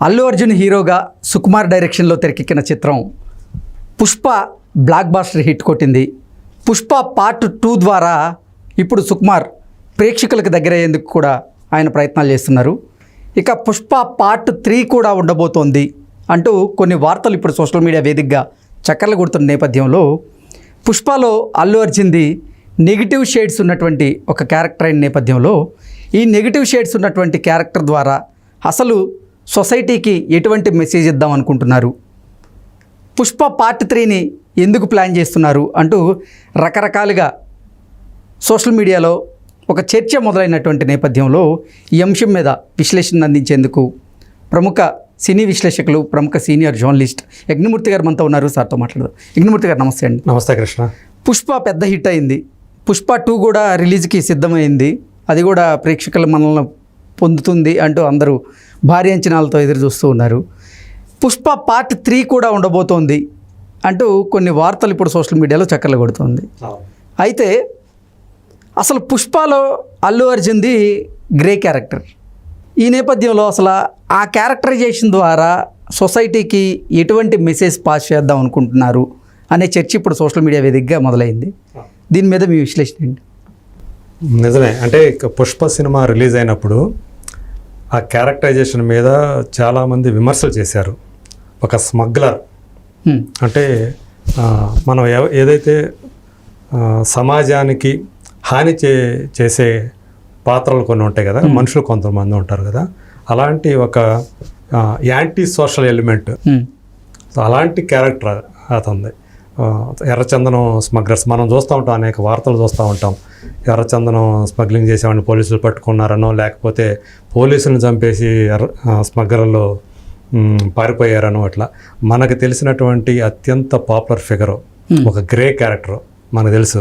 అల్లు అర్జున్ హీరోగా సుకుమార్ డైరెక్షన్లో తెరకెక్కిన చిత్రం పుష్ప బ్లాక్ బాస్టర్ హిట్ కొట్టింది. పుష్ప పార్ట్ టూ ద్వారా ఇప్పుడు సుకుమార్ ప్రేక్షకులకు దగ్గరయ్యేందుకు కూడా ఆయన ప్రయత్నాలు చేస్తున్నారు. ఇక పుష్ప పార్ట్ త్రీ కూడా ఉండబోతోంది అంటూ కొన్ని వార్తలు ఇప్పుడు సోషల్ మీడియా వేదికగా చక్కర్లు కొడుతున్న నేపథ్యంలో పుష్పలో అల్లు అర్జున్ది నెగిటివ్ షేడ్స్ ఉన్నటువంటి ఒక క్యారెక్టర్ అయిన నేపథ్యంలో ఈ నెగిటివ్ షేడ్స్ ఉన్నటువంటి క్యారెక్టర్ ద్వారా అసలు సొసైటీకి ఎటువంటి మెసేజ్ ఇద్దాం అనుకుంటున్నారు? పుష్ప పార్ట్ త్రీని ఎందుకు ప్లాన్ చేస్తున్నారు అంటూ రకరకాలుగా సోషల్ మీడియాలో ఒక చర్చ మొదలైనటువంటి నేపథ్యంలో ఈ అంశం మీద విశ్లేషణ అందించేందుకు ప్రముఖ సినీ విశ్లేషకులు ప్రముఖ సీనియర్ జర్నలిస్ట్ యజ్ఞమూర్తి గారు మనతో ఉన్నారు. సార్తో మాట్లాడదాం. యజ్ఞమూర్తి గారు నమస్తే అండి. నమస్తే కృష్ణ. పుష్ప పెద్ద హిట్ అయింది. పుష్ప టూ కూడా రిలీజ్కి సిద్ధమైంది. అది కూడా ప్రేక్షకుల మనల్ని పొందుతుంది అంటూ అందరూ భారీ అంచనాలతో ఎదురు చూస్తూ ఉన్నారు. పుష్ప పార్ట్ త్రీ కూడా ఉండబోతోంది అంటూ కొన్ని వార్తలు ఇప్పుడు సోషల్ మీడియాలో చక్కర్లు కొడుతుంది. అయితే అసలు పుష్పలో అల్లు అర్జున్ది గ్రే క్యారెక్టర్ ఈ నేపథ్యంలో అసలు ఆ క్యారెక్టరైజేషన్ ద్వారా సొసైటీకి ఎటువంటి మెసేజ్ పాస్ చేద్దాం అనుకుంటున్నారు అనే చర్చ ఇప్పుడు సోషల్ మీడియా వేదికగా మొదలైంది. దీని మీద మీ విశ్లేషణ ఏంటి? నిజమే. అంటే పుష్ప సినిమా రిలీజ్ అయినప్పుడు ఆ క్యారెక్టరైజేషన్ మీద చాలామంది విమర్శలు చేశారు. ఒక స్మగ్లర్. అంటే మనం ఏదైతే సమాజానికి హాని చే చేసే పాత్రలు కొన్ని ఉంటాయి కదా మనుషులు కొంతమంది ఉంటారు కదా అలాంటి ఒక యాంటీ సోషల్ ఎలిమెంట్. అలాంటి క్యారెక్టర్ అతనిది. ఎర్రచందనం స్మగ్లర్స్ మనం చూస్తూ ఉంటాం అనేక వార్తలు చూస్తూ ఉంటాం. ఎర్రచందనం స్మగ్లింగ్ చేసేవాడిని పోలీసులు పట్టుకున్నారనో లేకపోతే పోలీసులను చంపేసి ఎర్ర స్మగ్లర్లు పారిపోయారనో అట్లా. మనకు తెలిసినటువంటి అత్యంత పాపులర్ ఫిగరు ఒక గ్రే క్యారెక్టర్ మనకు తెలుసు.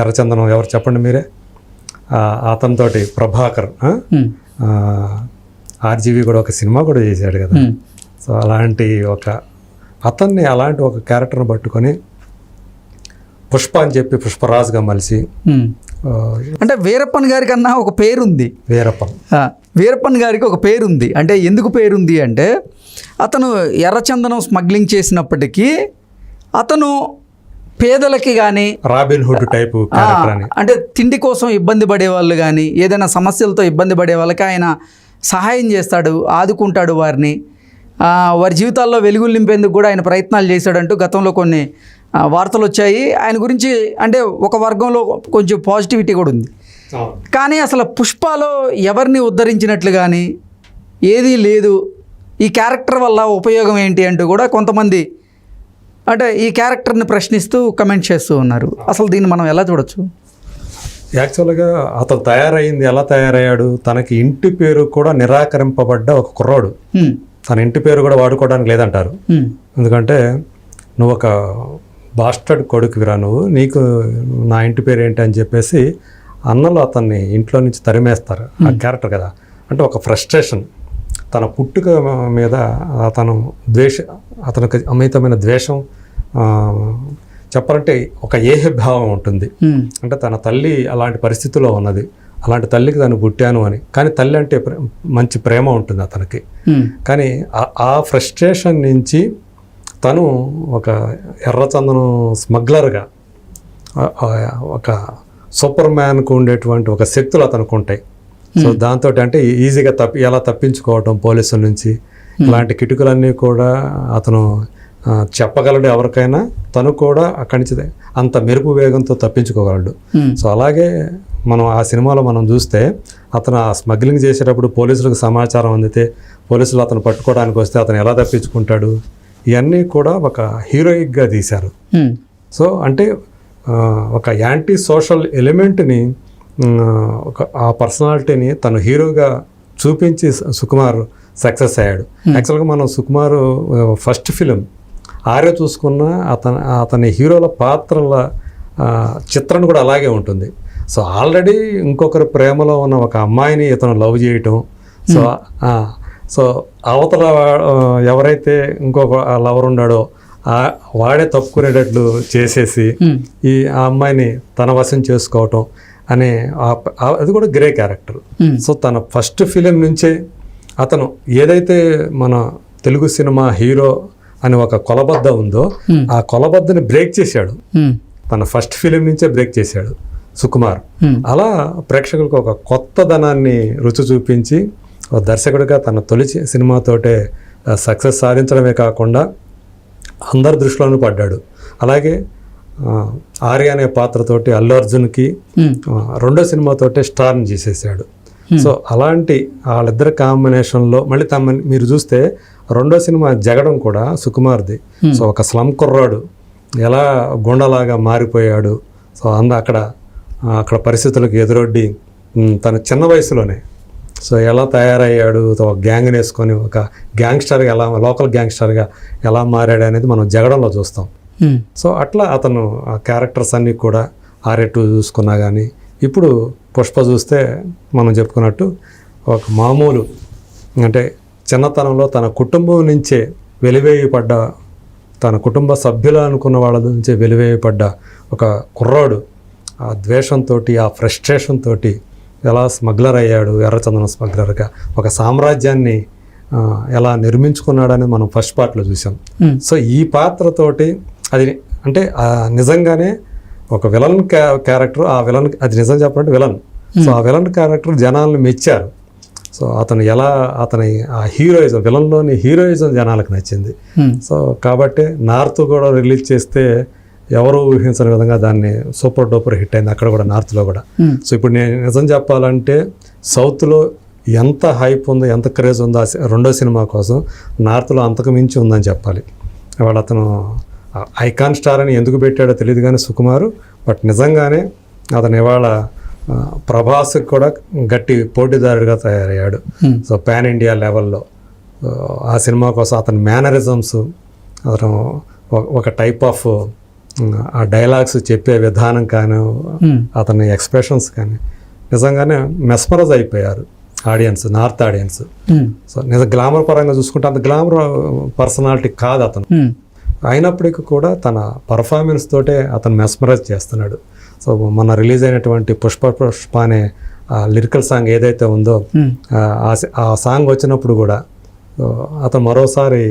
ఎర్రచందనం ఎవరు చెప్పండి మీరే? అతనితోటి ప్రభాకర్ ఆర్జీవి కూడా ఒక సినిమా కూడా చేశాడు కదా. సో అలాంటి ఒక అతన్ని అలాంటి ఒక క్యారెక్టర్ని పట్టుకొని పుష్ప అని చెప్పి పుష్పరాజుగా మలిసి అంటే వీరప్పన్ గారి కన్నా ఒక పేరుంది. వీరప్పన్. వీరప్పన్ గారికి ఒక పేరుంది. అంటే ఎందుకు పేరుంది అంటే అతను ఎర్రచందనం స్మగ్లింగ్ చేసినప్పటికీ అతను పేదలకి కానీ రాబిన్ హుడ్ టైపు క్యారెక్టర్ అంటే తిండి కోసం ఇబ్బంది పడే వాళ్ళు కానీ ఏదైనా సమస్యలతో ఇబ్బంది పడే వాళ్ళకి ఆయన సహాయం చేస్తాడు ఆదుకుంటాడు వారిని. వారి జీవితాల్లో వెలుగులు నింపేందుకు కూడా ఆయన ప్రయత్నాలు చేశాడంటూ గతంలో కొన్ని వార్తలు వచ్చాయి. ఆయన గురించి అంటే ఒక వర్గంలో కొంచెం పాజిటివిటీ కూడా ఉంది. కానీ అసలు పుష్పలో ఎవరిని ఉద్ధరించినట్లు కానీ ఏదీ లేదు. ఈ క్యారెక్టర్ వల్ల ఉపయోగం ఏంటి అంటూ కూడా కొంతమంది అంటే ఈ క్యారెక్టర్ని ప్రశ్నిస్తూ కమెంట్ చేస్తూ ఉన్నారు. అసలు దీన్ని మనం ఎలా చూడొచ్చు? యాక్చువల్గా అతను తయారైంది ఎలా తయారయ్యాడు? తనకి ఇంటి పేరు కూడా నిరాకరింపబడ్డ ఒక కుర్రాడు. తన ఇంటి పేరు కూడా వాడుకోవడానికి లేదంటారు. ఎందుకంటే నువ్వు ఒక బాస్టర్డ్ కొడుకువిరా నువ్వు నీకు నా ఇంటి పేరు ఏంటి అని చెప్పేసి అన్నలు అతన్ని ఇంట్లో నుంచి తరిమేస్తారు. ఆ క్యారెక్టర్ కదా. అంటే ఒక ఫ్రస్ట్రేషన్. తన పుట్టుక మీద అతను ద్వేష అతనికి అమితమైన ద్వేషం చెప్పాలంటే ఒక ఏహ భావం ఉంటుంది. అంటే తన తల్లి అలాంటి పరిస్థితిలో ఉన్నది. అలాంటి తల్లికి తను పుట్టాను అని. కానీ తల్లి అంటే మంచి ప్రేమ ఉంటుంది అతనికి. కానీ ఆ- ఫ్రస్ట్రేషన్ నుంచి తను ఒక ఎర్రచందనం స్మగ్లర్గా ఒక సూపర్ మ్యాన్కు ఉండేటువంటి ఒక శక్తులు అతనికి ఉంటాయి. సో దాంతో అంటే ఈజీగా తప్పి ఎలా తప్పించుకోవటం పోలీసుల నుంచి ఇలాంటి కిటుకులన్నీ కూడా అతను చెప్పగలడు ఎవరికైనా. తను కూడా అక్కడి నుంచి అంత మెరుపు వేగంతో తప్పించుకోగలడు. సో అలాగే మనం ఆ సినిమాలో మనం చూస్తే అతను ఆ స్మగ్లింగ్ చేసేటప్పుడు పోలీసులకు సమాచారం అందితే పోలీసులు అతను పట్టుకోవడానికి వస్తే అతను ఎలా తప్పించుకుంటాడు? ఇవన్నీ కూడా ఒక హీరోయిక్గా తీశారు. సో అంటే ఒక యాంటీ సోషల్ ఎలిమెంట్ని ఒక ఆ పర్సనాలిటీని తను హీరోగా చూపించి సుకుమార్ సక్సెస్ అయ్యాడు. యాక్చువల్గా మనం సుకుమార్ ఫస్ట్ ఫిలిం ఆర్య చూసుకున్న అతని అతని హీరోల పాత్రల ఆ, చిత్రణ కూడా అలాగే ఉంటుంది. సో ఆల్రెడీ ఇంకొకరి ప్రేమలో ఉన్న ఒక అమ్మాయిని ఇతను లవ్ చేయటం. సో ఆ, సో అవతల ఎవరైతే ఇంకొక లవర్ ఉన్నాడో ఆ- వాడే తప్పుకునేటట్లు చేసేసి హ్మ్, ఈ ఆ అమ్మాయిని తన వశం చేసుకోవటం అనే అది కూడా గ్రే క్యారెక్టర్. హ్మ్, సో తన ఫస్ట్ ఫిలిం నుంచే అతను ఏదైతే మన తెలుగు సినిమా హీరో అని ఒక కొలబద్ద ఉందో ఆ కొలబద్దని బ్రేక్ చేశాడు. తన ఫస్ట్ ఫిలిం నుంచే బ్రేక్ చేశాడు. సుకుమార్. అలా ప్రేక్షకులకు ఒక కొత్త ధనాన్ని రుచి చూపించి ఒక దర్శకుడిగా తన తొలి సినిమాతోటే సక్సెస్ సాధించడమే కాకుండా అందరి దృష్టిలోనూ పడ్డాడు. అలాగే ఆర్య అనే పాత్రతోటి అల్లు అర్జున్కి రెండో సినిమాతోటే స్టార్ని చేసేసాడు. సో అలాంటి వాళ్ళిద్దరి కాంబినేషన్లో మళ్ళీ తమ మీరు చూస్తే రెండో సినిమా జగడం కూడా సుకుమార్ది. సో ఒక స్లమ్ కుర్రాడు. ఎలా గుండలాగా మారిపోయాడు. సో అంద అక్కడ అక్కడ పరిస్థితులకు ఎదురొడ్డి తన చిన్న వయసులోనే. సో ఎలా తయారయ్యాడు ఒక గ్యాంగ్ని వేసుకొని ఒక గ్యాంగ్స్టర్గా ఎలా లోకల్ గ్యాంగ్స్టర్గా ఎలా మారాడు అనేది మనం జగడంలో చూస్తాం. సో అట్లా అతను ఆ క్యారెక్టర్స్ అన్నీ కూడా ఆర్ఏ టూ చూసుకున్నా కానీ ఇప్పుడు పుష్ప చూస్తే మనం చెప్పుకున్నట్టు ఒక మామూలు అంటే చిన్నతనంలో తన కుటుంబం నుంచే వెలివేయపడ్డ తన కుటుంబ సభ్యులు అనుకున్న వాళ్ళ నుంచే వెలివేయపడ్డ ఒక కుర్రాడు. ఆ ద్వేషంతో ఆ ఫ్రస్ట్రేషన్ తోటి ఎలా స్మగ్లర్ అయ్యాడు ఎర్రచందనం స్మగ్లర్గా. ఒక సామ్రాజ్యాన్ని ఎలా నిర్మించుకున్నాడని మనం ఫస్ట్ పార్ట్లో చూసాం ఉమ్, సో ఈ పాత్రతోటి అది అంటే నిజంగానే ఒక విలన్ క్యా- క్యారెక్టర్ ఆ విలన్ అది నిజం చెప్పాలంటే విలన్. సో ఆ విలన్ క్యారెక్టర్ జనాలను మెచ్చారు. సో అతను ఎలా అతని ఆ హీరోయిజం విలన్లోని హీరోయిజం జనాలకు నచ్చింది. ఉమ్, సో కాబట్టి నార్త్ కూడా రిలీజ్ చేస్తే ఎవరు ఊహించని విధంగా దాన్ని సూపర్ డూపర్ హిట్ అయింది అక్కడ కూడా నార్త్లో కూడా. సో ఇప్పుడు నేను నిజం చెప్పాలంటే సౌత్లో ఎంత హైప్ ఉందో ఎంత క్రేజ్ ఉందో రెండో సినిమా కోసం నార్త్లో అంతకు మించి ఉందని చెప్పాలి. వాడు అతను ఐకాన్ స్టార్ అని ఎందుకు పెట్టాడో తెలియదు కానీ సుకుమారు బట్ నిజంగానే అతను ఇవాళ ఆ, ప్రభాస్కి కూడా గట్టి పోటీదారుడిగా తయారయ్యాడు. సో పాన్ ఇండియా లెవెల్లో ఆ సినిమా కోసం అతని మేనరిజమ్స్ అతను ఒక టైప్ ఆఫ్ ఆ డైలాగ్స్ చెప్పే విధానం కానీ అతని ఎక్స్ప్రెషన్స్ కానీ నిజంగానే మెస్మరైజ్ అయిపోయారు ఆడియన్స్ నార్త్ ఆడియన్స్. సో నిజం గ్లామర్ పరంగా చూసుకుంటే అంత గ్లామర్ పర్సనాలిటీ కాదు అతను. అయినప్పటికీ కూడా తన పర్ఫార్మెన్స్ తోటే అతను మెస్మరైజ్ చేస్తున్నాడు. సో మొన్న రిలీజ్ అయినటువంటి పుష్ప పుష్ప అనే లిరికల్ సాంగ్ ఏదైతే ఉందో ఆ, సాంగ్ వచ్చినప్పుడు కూడా అతను మరోసారి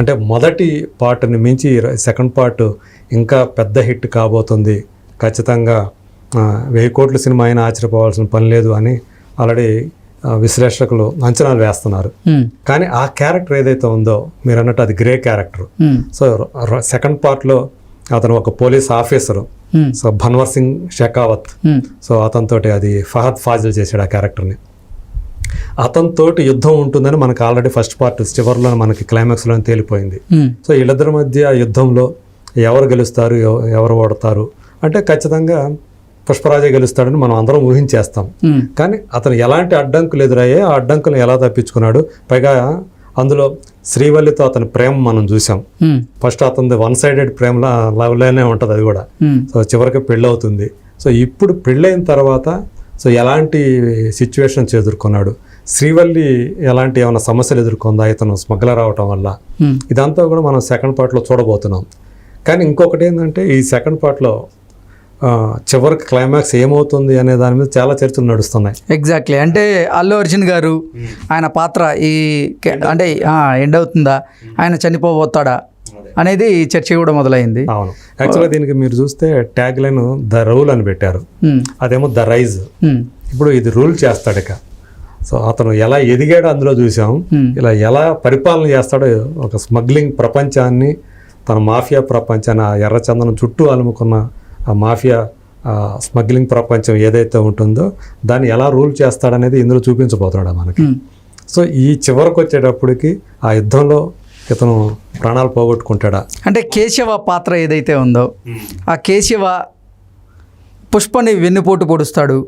అంటే మొదటి పార్ట్ని మించి సెకండ్ పార్ట్ ఇంకా పెద్ద హిట్ కాబోతుంది. ఖచ్చితంగా వెయ్యి కోట్ల సినిమా అయినా ఆశ్చర్యపోవాల్సిన పని లేదు అని ఆల్రెడీ విశ్లేషకులు అంచనాలు వేస్తున్నారు. కానీ ఆ క్యారెక్టర్ ఏదైతే ఉందో మీరు అన్నట్టు అది గ్రే క్యారెక్టర్. సో సెకండ్ పార్ట్లో అతను ఒక police officer. So Bhanwar Singh Shekhawat. So అతనితోటి అది ఫహద్ ఫాజిల్ చేశాడు ఆ క్యారెక్టర్ని. అతనితోటి యుద్ధం ఉంటుందని మనకు ఆల్రెడీ ఫస్ట్ పార్ట్ చివరిలో మనకి క్లైమాక్స్లో తేలిపోయింది. సో వీళ్ళిద్దరి మధ్య ఆ యుద్ధంలో ఎవరు గెలుస్తారు ఎవ- ఎవరు ఓడతారు? అంటే ఖచ్చితంగా పుష్పరాజే గెలుస్తాడని మనం అందరం ఊహించేస్తాం. ఉమ్, కానీ అతను ఎలాంటి అడ్డంకులు ఎదురయ్యాయి ఆ అడ్డంకులు ఎలా తప్పించుకున్నాడు? పైగా అందులో శ్రీవల్లితో అతని ప్రేమ మనం చూసాం ఫస్ట్ అతనిది వన్ సైడెడ్ ప్రేమలా లవ్లోనే ఉంటుంది అది కూడా. సో చివరికి పెళ్ళి అవుతుంది సో ఇప్పుడు పెళ్ళైన తర్వాత సో ఎలాంటి సిచ్యువేషన్స్ ఎదుర్కొన్నాడు శ్రీవల్లి ఎలాంటి ఏమైనా సమస్యలు ఎదుర్కొందా? ఇతను స్మగ్లర్ అవటం వల్ల. ఇదంతా కూడా మనం సెకండ్ పార్ట్లో చూడబోతున్నాం. కానీ ఇంకొకటి ఏంటంటే ఈ సెకండ్ పార్ట్లో చివరికి క్లైమాక్స్ ఏమవుతుంది అనే దాని మీద చాలా చర్చలు నడుస్తున్నాయి. ఎగ్జాక్ట్లీ అంటే అల్లు అర్జున్ గారు ఆయన పాత్ర ఈ అంటే ఎండ్ అవుతుందా? ఆయన చనిపోబోతాడా? అనేది చర్చ కూడా మొదలైంది. అవును. యాక్చువల్గా దీనికి మీరు చూస్తే ట్యాగ్ లైన్ ద రూల్ అని పెట్టారు. అదేమో ద రైజ్ ఇప్పుడు ఇది రూల్ చేస్తాడు ఇక. సో అతను ఎలా ఎదిగాడో అందులో చూసాం. ఇలా ఎలా పరిపాలన చేస్తాడో ఒక స్మగ్లింగ్ ప్రపంచాన్ని తన మాఫియా ప్రపంచాన్ని ఆ ఎర్రచందనం చుట్టూ అలుముకున్న ఆ మాఫియా ఆ స్మగ్లింగ్ ప్రపంచం ఏదైతే ఉంటుందో దాన్ని ఎలా రూల్ చేస్తాడనేది ఇందులో చూపించబోతున్నాడు మనకి. సో ఈ చివరికి వచ్చేటప్పటికి ఆ యుద్ధంలో ఇతను ప్రాణాలు పోగొట్టుకుంటాడా? అంటే కేశవ పాత్ర ఏదైతే ఉందో ఆ కేశవ పుష్పని వెన్నుపోటు పొడుస్తాడు.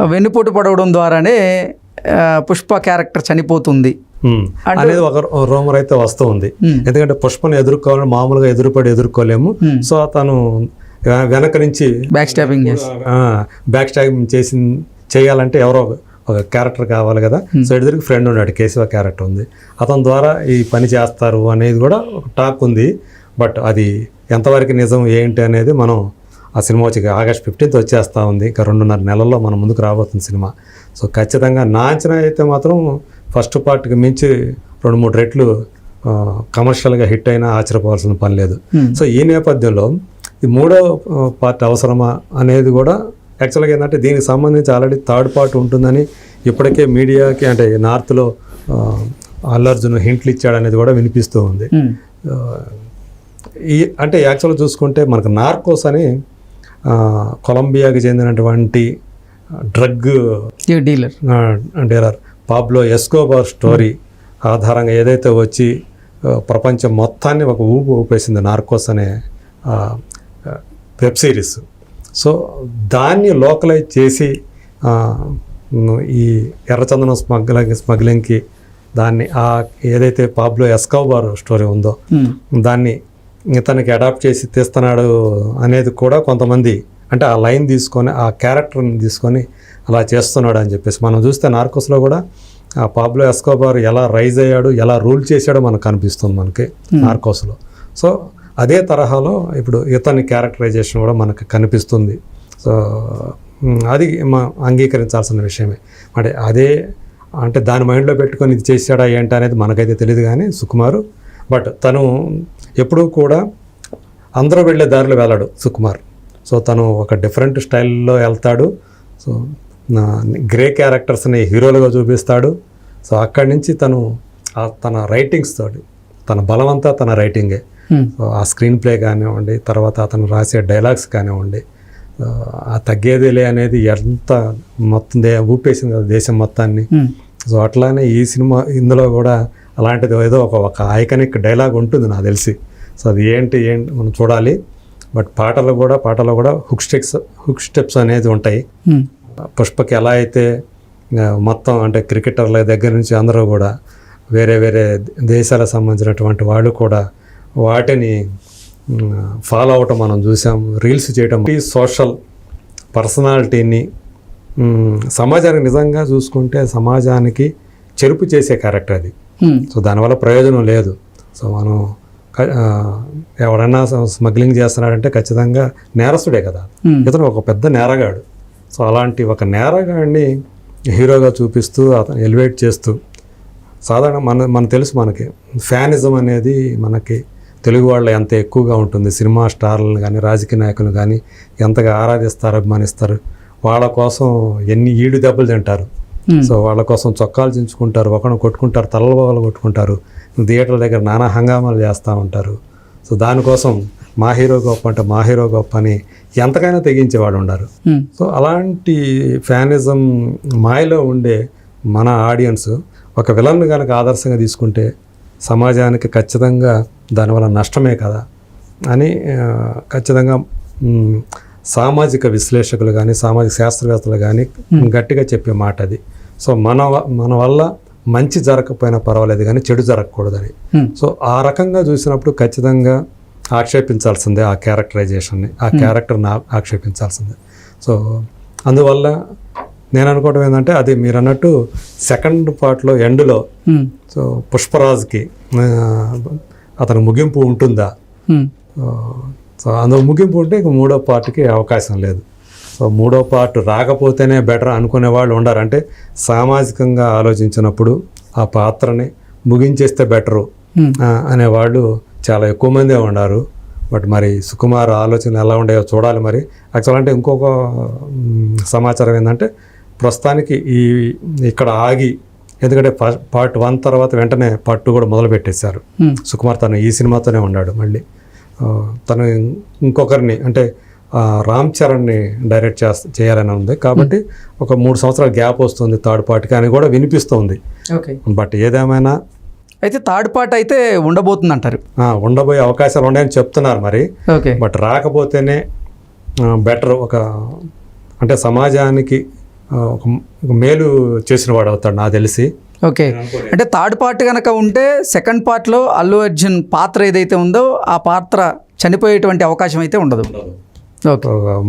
ఆ వెన్నుపోటు పడవడం ద్వారానే పుష్ప క్యారెక్టర్ చనిపోతుంది. అనేది ఒక రోమర్ అయితే వస్తూ ఉంది. ఎందుకంటే పుష్పని ఎదుర్కోవాలని మామూలుగా ఎదురుపడి ఎదుర్కోలేము. సో అతను వె- వెనక నుంచి బ్యాక్ స్టాపింగ్ బ్యాక్ స్టాబింగ్ చేసి చేయాలంటే ఎవరో ఒక- క్యారెక్టర్ కావాలి కదా. సో ఎదురుకి ఫ్రెండ్ ఉన్నాడు కేశవ క్యారెక్టర్ ఉంది. అతని ద్వారా ఈ పని చేస్తారు అనేది కూడా ఒక టాక్ ఉంది. బట్ అది ఎంతవరకు నిజం ఏంటి అనేది మనం ఆ సినిమా వచ్చి ఆగస్ట్ ఫిఫ్టీన్త్ వచ్చేస్తూ ఉంది. ఇంకా రెండున్నర నెలల్లో మన ముందుకు రాబోతుంది సినిమా. సో ఖచ్చితంగా నా అంచనా అయితే మాత్రం ఫస్ట్ పార్ట్కి మించి రెండు మూడు రెట్లు కమర్షియల్గా హిట్ అయినా ఆశ్చర్యపోవాల్సిన పని లేదు. సో ఈ నేపథ్యంలో ఈ మూడో పార్ట్ అవసరమా అనేది కూడా యాక్చువల్గా ఏంటంటే దీనికి సంబంధించి ఆల్రెడీ థర్డ్ పార్ట్ ఉంటుందని ఇప్పటికే మీడియాకి అంటే నార్త్లో అల్లర్జున్ హింట్లు ఇచ్చాడనేది కూడా వినిపిస్తూ ఉంది. ఈ అంటే యాక్చువల్గా చూసుకుంటే మనకు నార్కోస్ అని కొలంబియాకి చెందినటువంటి drug dealer? Dealer. Pablo Escobar story ఆధారంగా ఏదైతే వచ్చి ప్రపంచం మొత్తాన్ని ఒక ఊపు ఊపేసింది నార్కోస్ అనే వెబ్ సిరీస్. సో దాన్ని లోకలైజ్ చేసి ఈ ఎర్రచందనం స్మగ్లింగ్ స్మగ్లింగ్కి దాన్ని ఆ ఏదైతే పాబ్లో ఎస్కోబార్ స్టోరీ ఉందో. దాన్ని ఇతనికి అడాప్ట్ చేసి తీస్తున్నాడు అనేది కూడా కొంతమంది అంటే ఆ లైన్ తీసుకొని ఆ క్యారెక్టర్ని తీసుకొని అలా చేస్తున్నాడు అని చెప్పేసి. మనం చూస్తే నార్కోస్లో కూడా ఆ పాబ్లో ఎస్కోబార్ ఎలా రైజ్ అయ్యాడు ఎలా రూల్ చేశాడో మనకు కనిపిస్తుంది మనకి నార్కోస్లో. సో అదే తరహాలో ఇప్పుడు ఇతని క్యారెక్టరైజేషన్ కూడా మనకు కనిపిస్తుంది. సో అది మా అంగీకరించాల్సిన విషయమే. అంటే అదే అంటే దాని మైండ్లో పెట్టుకొని ఇది చేశాడా ఏంటి అనేది మనకైతే తెలియదు కానీ సుకుమారు బట్ తను ఎప్పుడూ కూడా అందరూ వెళ్ళే దారిలో వెళ్ళాడు సుకుమార్. సో తను ఒక డిఫరెంట్ స్టైల్లో వెళ్తాడు. సో గ్రే క్యారెక్టర్స్ని హీరోలుగా చూపిస్తాడు. సో అక్కడి నుంచి తను ఆ తన రైటింగ్స్ తోటి తన బలమంతా తన రైటింగే. ఆ స్క్రీన్ ప్లే కానివ్వండి తర్వాత అతను రాసే డైలాగ్స్ కానివ్వండి ఆ, తగ్గేదిలే అనేది ఎంత మొత్తం దే ఊపేసింది కదా దేశం మొత్తాన్ని. సో అట్లానే ఈ సినిమా ఇందులో కూడా అలాంటిది ఏదో ఒక ఒక ఐకనిక్ డైలాగ్ ఉంటుంది నాకు తెలిసి. సో అది ఏంటి ఏంటి మనం చూడాలి. బట్ పాటలు కూడా పాటలు కూడా హుక్ స్టెప్స్ హుక్ స్టెప్స్ అనేది ఉంటాయి. పుష్పకి ఎలా అయితే మొత్తం అంటే క్రికెటర్ల దగ్గర నుంచి అందరూ కూడా వేరే వేరే దేశాలకు సంబంధించినటువంటి వాళ్ళు కూడా వాటిని ఫాలో అవటం మనం చూసాం రీల్స్ చేయటం ఈ సోషల్ పర్సనాలిటీని సమాజానికి నిజంగా చూసుకుంటే సమాజానికి చెరుపు చేసే క్యారెక్టర్ అది. సో దానివల్ల ప్రయోజనం లేదు సో మనం స- స్మగ్లింగ్ చేస్తున్నాడంటే ఖచ్చితంగా నేరస్తుడే కదా. ఇతను ఒక పెద్ద నేరగాడు. సో అలాంటి ఒక నేరగాడిని హీరోగా చూపిస్తూ అతను ఎలివేట్ చేస్తూ సాధారణ మన మన తెలుసు మనకి. ఫ్యానిజం అనేది మనకి తెలుగు వాళ్ళ ఎంత ఎక్కువగా ఉంటుంది. సినిమా స్టార్లను కానీ రాజకీయ నాయకులను కానీ ఎంతగా ఆరాధిస్తారు అభిమానిస్తారు. వాళ్ళ కోసం ఎన్ని ఈడు దెబ్బలు తింటారు. సో వాళ్ళ కోసం చొక్కాలు చించుకుంటారు ఒకరిని కొట్టుకుంటారు తలలు కొట్టుకుంటారు. థియేటర్ల దగ్గర నానా హంగామాలు చేస్తూ ఉంటారు. సో దానికోసం మా హీరో గొప్ప అంటే మా హీరో గొప్ప అని ఎంతకైనా తెగించేవాడు ఉమ్. సో అలాంటి ఫ్యానిజం మాయలో ఉండే మన ఆడియన్స్ ఒక విలన్ కనుక ఆదర్శంగా తీసుకుంటే సమాజానికి ఖచ్చితంగా దానివల్ల నష్టమే కదా అని ఖచ్చితంగా సామాజిక విశ్లేషకులు కానీ సామాజిక శాస్త్రవేత్తలు కానీ గట్టిగా చెప్పే మాట అది. సో మన మన వల్ల మంచి జరగకపోయినా పర్వాలేదు కానీ చెడు జరగకూడదని. సో ఆ రకంగా చూసినప్పుడు ఖచ్చితంగా ఆక్షేపించాల్సిందే ఆ క్యారెక్టరైజేషన్ని ఆ క్యారెక్టర్ని ఆక్షేపించాల్సిందే. సో అందువల్ల నేను అనుకోవడం ఏంటంటే అది మీరు అన్నట్టు సెకండ్ పార్ట్లో ఎండ్లో. సో పుష్పరాజ్కి అతను ముగింపు ఉంటుందా? సో అందులో ముగింపు ఉంటే ఇంక మూడో పార్ట్కి అవకాశం లేదు. సో మూడో పార్ట్ రాకపోతేనే బెటర్ అనుకునే వాళ్ళు ఉండరు. అంటే సామాజికంగా ఆలోచించినప్పుడు ఆ పాత్రని ముగించేస్తే బెటరు ఉమ్. అనేవాళ్ళు చాలా ఎక్కువ మందే ఉన్నారు. బట్ మరి సుకుమార్ ఆలోచనలు ఎలా ఉండేవో చూడాలి మరి. యాక్చువల్ అంటే ఇంకొక సమాచారం ఏంటంటే ప్రస్తుతానికి ఈ ఇక్కడ ఆగి ఎందుకంటే పార్ట్ వన్ తర్వాత వెంటనే పార్ట్ టూ కూడా మొదలు పెట్టేశారు. ఉమ్. సుకుమార్ తను ఈ సినిమాతోనే ఉన్నాడు మళ్ళీ. తను ఇంకొకరిని అంటే రామ్ చరణ్ని డైరెక్ట్ చేస్త చేయాలని ఉంది. కాబట్టి ఒక మూడు సంవత్సరాల గ్యాప్ వస్తుంది థర్డ్ పార్ట్కి అని కూడా వినిపిస్తుంది. బట్ ఏదేమైనా అయితే థర్డ్ పార్ట్ అయితే ఉండబోతుంది అంటారు ఉండబోయే అవకాశాలు ఉన్నాయని చెప్తున్నారు మరి. బట్ రాకపోతేనే బెటర్ ఒక అంటే సమాజానికి ఒక మేలు చేసిన వాడు అవుతాడు నాకు తెలిసి. ఓకే. అంటే థర్డ్ పార్ట్ కనుక ఉంటే సెకండ్ పార్ట్లో అల్లు అర్జున్ పాత్ర ఏదైతే ఉందో ఆ పాత్ర చనిపోయేటువంటి అవకాశం అయితే ఉండదు. ఓకే ఒక